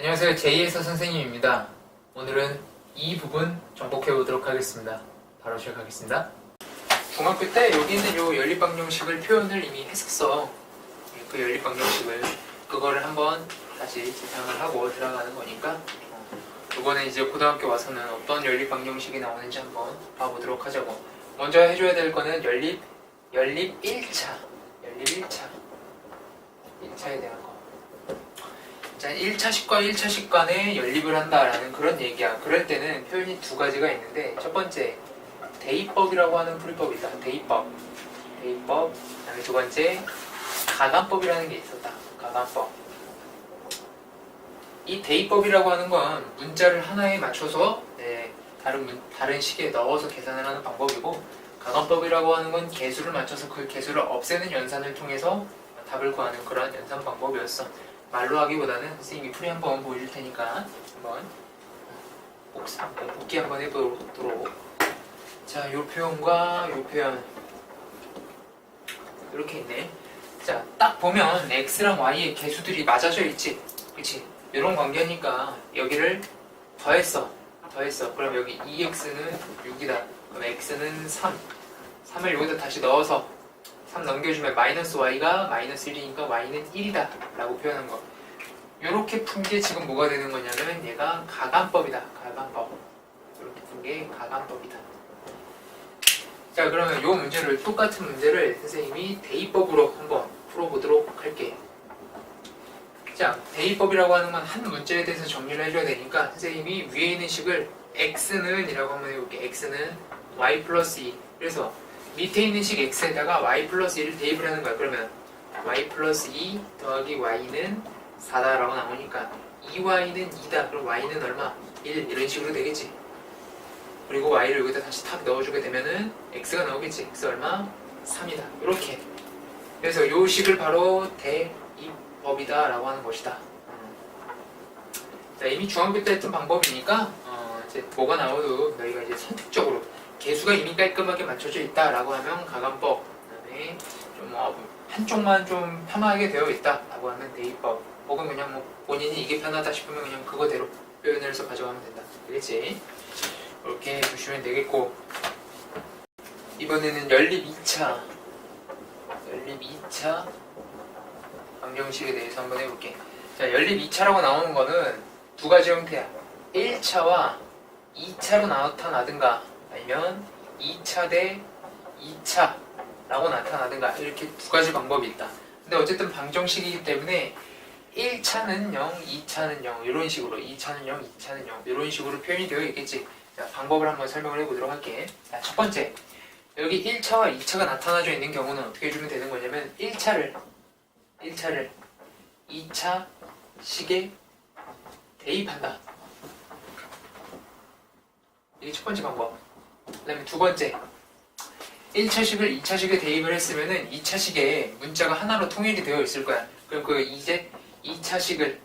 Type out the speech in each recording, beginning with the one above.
안녕하세요. 제이에서 선생님입니다. 오늘은 이 부분 정복해 보도록 하겠습니다. 바로 시작하겠습니다. 중학교 때 여기 있는 요 연립방정식을 표현을 이미 했었어. 그 연립방정식을 그거를 한번 다시 재생을 하고 들어가는 거니까 어, 이번에 이제 고등학교 와서는 어떤 연립방정식이 나오는지 한번 봐보도록 하자고. 먼저 해줘야 될 거는 연립 연립 1차 연립 1차 1차에 대한 거. 자, 1차 식과 1차식 간에 연립을 한다라는 그런 얘기야. 그럴 때는 표현이 두 가지가 있는데, 첫 번째, 대입법이라고 하는 풀이법이 있다. 대입법. 대입법. 그 다음에 두 번째, 가간법이라는 게 있었다. 가간법. 이 대입법이라고 하는 건 문자를 하나에 맞춰서 네, 다른 문, 다른 식에 넣어서 계산을 하는 방법이고, 가간법이라고 하는 건 개수를 맞춰서 그 개수를 없애는 연산을 통해서 답을 구하는 그런 연산 방법이었어. 말로 하기보다는 선생님이 풀이 한번 보여줄 테니까 한번 복기 한번 해보도록. 자, 요 표현과 요 표현. 이렇게 있네. 자, 딱 보면 x랑 y의 개수들이 맞아져 있지? 그치? 이런 관계니까 여기를 더했어. 더했어. 그럼 여기 2x는 6이다. 그럼 x는 3 3을 여기다 다시 넣어서 3 넘겨주면 마이너스 y가 마이너스 1이니까 y는 1이다 라고 표현한 거 이렇게 푼 게 지금 뭐가 되는 거냐면 얘가 가간법이다. 가간법. 이렇게 푼 게 가간법이다. 자 그러면 이 문제를 똑같은 문제를 선생님이 대입법으로 한번 풀어보도록 할게 자 대입법이라고 하는 건 한 문제에 대해서 정리를 해줘야 되니까 선생님이 위에 있는 식을 x는 이라고 한번 해볼게 x는 y 플러스 2 그래서 밑에 있는 식 x에다가 y 플러스 1을 대입을 하는 거야. 그러면 y 플러스 2 더하기 y는 4다라고 나오니까 2y는 2다. 그럼 y는 얼마? 1 이런 식으로 되겠지. 그리고 y를 여기다 다시 탁 넣어주게 되면은 x가 나오겠지. x 얼마? 3이다. 이렇게. 그래서 요 식을 바로 대입법이다라고 하는 것이다. 음. 자, 이미 중학교 때 했던 방법이니까 어, 이제 뭐가 나와도 너희가 이제 선택적으로 개수가 이미 깔끔하게 맞춰져 있다라고 하면 가간법 그다음에 좀 어, 한쪽만 좀 편하게 되어 있다라고 하면 대입법. 혹은 그냥 뭐 본인이 이게 편하다 싶으면 그냥 그거대로 표현을 해서 가져가면 된다. 되겠지? 이렇게 보시면 되겠고. 이번에는 연립 2차. 연립 2차 방정식에 대해서 한번 해볼게. 자 연립 2차라고 나오는 거는 두 가지 형태야. 1차와 2차로 나타나든가 아니면 2차 대 2차라고 나타나든가 이렇게 두 가지 방법이 있다. 근데 어쨌든 방정식이기 때문에 1차는 0, 2차는 0 이런 식으로 2차는 0, 2차는 0 이런 식으로 표현이 되어 있겠지. 자, 방법을 한번 설명을 해보도록 할게. 자, 첫 번째 여기 1차와 2차가 나타나져 있는 경우는 어떻게 해주면 되는 거냐면 1차를 1차를 2차 식에 대입한다. 이게 첫 번째 방법. 그 다음에 두 번째. 1차식을 2차식에 대입을 했으면은 2차식에 문자가 하나로 통일이 되어 있을 거야. 그럼 그 이제 2차식을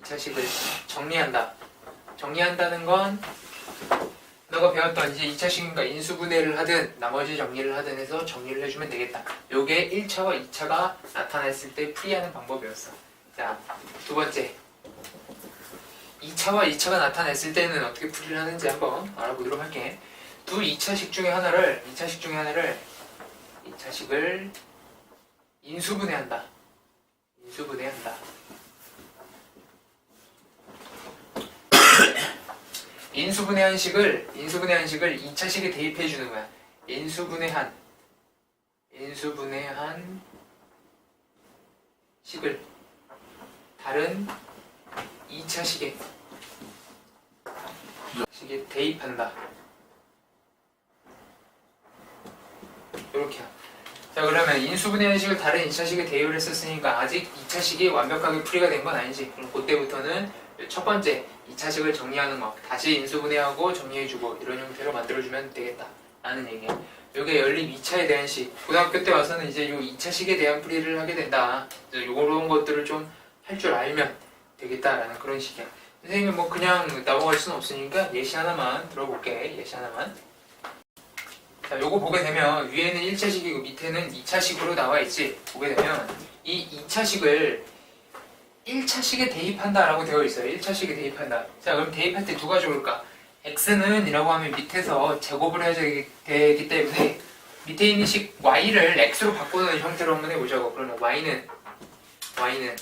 2차식을 정리한다. 정리한다는 건 너가 배웠던 이제 2차식인가 인수분해를 하든 나머지 정리를 하든 해서 정리를 해주면 되겠다. 요게 1차와 2차가 나타났을 때 풀이하는 방법이었어. 자 두 번째. 2차와 2차가 나타냈을 때는 어떻게 풀이를 하는지 한번 알아보도록 할게. 두 2차식 중에 하나를 2차식 중에 하나를 2차식을 인수분해한다. 인수분해한다. 인수분해한 식을 인수분해한 식을 2차식에 대입해 주는 거야. 인수분해한 인수분해한 식을 다른 2차 식에 식에 대입한다. 이렇게. 자 그러면 인수분해한 식을 다른 2차 식에 대입을 했었으니까 아직 2차 식이 완벽하게 풀이가 된 건 아니지. 그럼 그때부터는 첫 번째 2차 식을 정리하는 거 다시 인수분해하고 정리해주고 이런 형태로 만들어주면 되겠다. 라는 얘기야. 요게 연립 2차에 대한 식. 고등학교 때 와서는 이제 요 2차 식에 대한 풀이를 하게 된다. 요런 것들을 좀 할 줄 알면 되겠다라는 그런 식이야. 선생님은 뭐 그냥 넘어갈 수는 없으니까 예시 하나만 들어볼게. 예시 하나만. 자, 요거 보게 되면 위에는 1차식이고 밑에는 2차식으로 나와 있지. 보게 되면 이 2차식을 1차식에 대입한다라고 되어 있어요. 1차식에 대입한다. 자, 그럼 대입할 때 누가 좋을까? x는 이라고 하면 밑에서 제곱을 해야 되기 때문에 밑에 있는 식 y를 x로 바꾸는 형태로 한번 해보자고. 그러면 y는 y는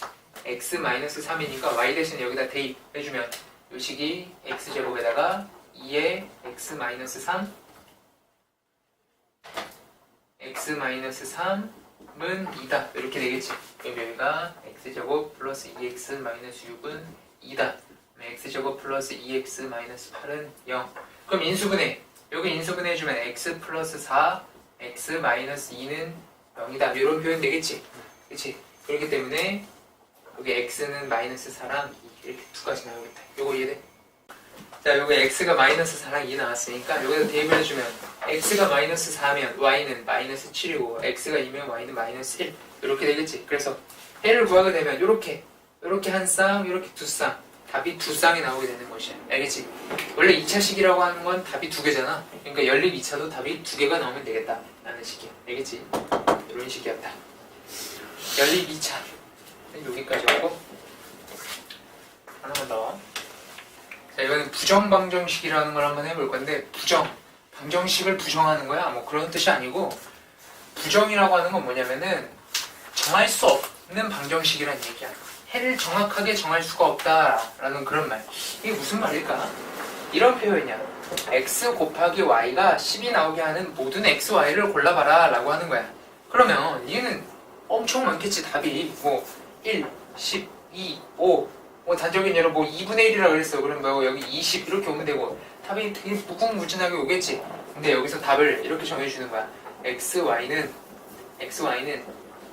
x-3이니까 y 대신 여기다 대입해주면 요 식이 x제곱에다가 2의 x-3 x-3은 2다. 이렇게 되겠지. 그럼 여기가 x제곱 플러스 2x-6은 2다. x제곱 플러스 2x-8은 0 그럼 인수분해. 여기 인수분해 해주면 x 플러스 4 x-2는 0이다. 이런 표현 되겠지? 그렇지 그렇기 때문에 여기 x는 마이너스 4랑 이렇게 두 가지 나오겠다. 이거 이해돼? 자 여기 x가 마이너스 4랑 2 나왔으니까 여기다 대입을 해주면 x가 마이너스 4면 y는 마이너스 7이고 x가 2면 y는 마이너스 1 이렇게 되겠지? 그래서 해를 구하게 되면 이렇게 이렇게 한 쌍 이렇게 두 쌍. 답이 두 쌍이 나오게 되는 것이야. 알겠지? 원래 2차식이라고 하는 건 답이 두 개잖아. 그러니까 연립 2차도 답이 두 개가 나오면 되겠다. 라는 식이야. 알겠지? 이런 식이었다. 연립 2차. 여기까지 하고 하나만 더 자, 이거는 부정 방정식이라는 걸 한번 해볼 건데 부정. 방정식을 부정하는 거야. 뭐 그런 뜻이 아니고 부정이라고 하는 건 뭐냐면은 정할 수 없는 방정식이란 얘기야. 해를 정확하게 정할 수가 없다라는 그런 말. 이게 무슨 말일까? 이런 표현이야. X 곱하기 y가 10이 나오게 하는 모든 x, y를 골라봐라 라고 하는 거야. 그러면 얘는 엄청 많겠지 답이. 뭐 1, 10, 2, 5, 뭐 단적인 예로 뭐 2분의 1이라 그랬어. 그럼 뭐 여기 20 이렇게 오면 되고 답이 되게 무궁무진하게 오겠지. 근데 여기서 답을 이렇게 정해주는 거야. x, y는 x, y는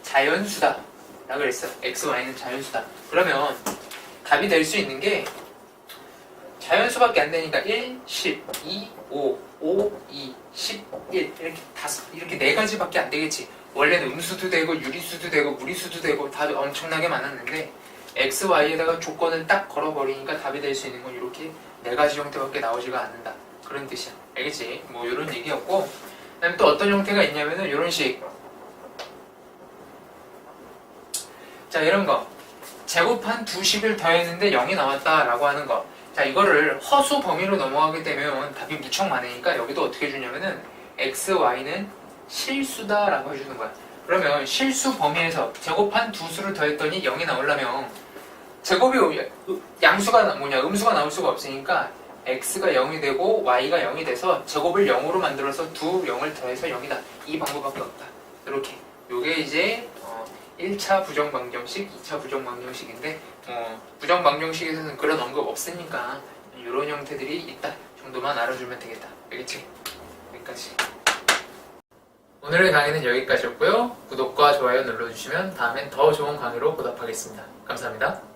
자연수다. 라고 그랬어. x, y는 자연수다. 그러면 답이 될 수 있는 게 자연수밖에 안 되니까 1, 10, 2, 5, 5, 2, 11 이렇게 다섯 이렇게 네 가지밖에 안 되겠지. 원래는 음수도 되고 유리수도 되고 무리수도 되고 답이 엄청나게 많았는데 x, y에다가 조건을 딱 걸어버리니까 답이 될 수 있는 건 이렇게 네 가지 형태밖에 나오지가 않는다. 그런 뜻이야. 알겠지? 뭐 이런 얘기였고 그다음에 또 어떤 형태가 있냐면은 이런 식. 자 이런 거 제곱한 두 식을 더했는데 0이 나왔다라고 하는 거. 자 이거를 허수 범위로 넘어가게 되면 답이 무척 많으니까 여기도 어떻게 주냐면은 x, y는 실수다라고 해주는 거야. 그러면 실수 범위에서 제곱한 두 수를 더했더니 0이 나오려면 제곱이 양수가 나- 뭐냐 음수가 나올 수가 없으니까 x가 0이 되고 y가 0이 돼서 제곱을 0으로 만들어서 두 0을 더해서 0이다. 이 방법밖에 없다. 이렇게. 요게 이제 어, 1차 부정방정식, 2차 부정방정식인데 어, 부정방정식에서는 그런 언급 없으니까 이런 형태들이 있다 정도만 알아주면 되겠다. 알겠지? 여기까지. 오늘의 강의는 여기까지였고요. 구독과 좋아요 눌러주시면 다음엔 더 좋은 강의로 보답하겠습니다. 감사합니다.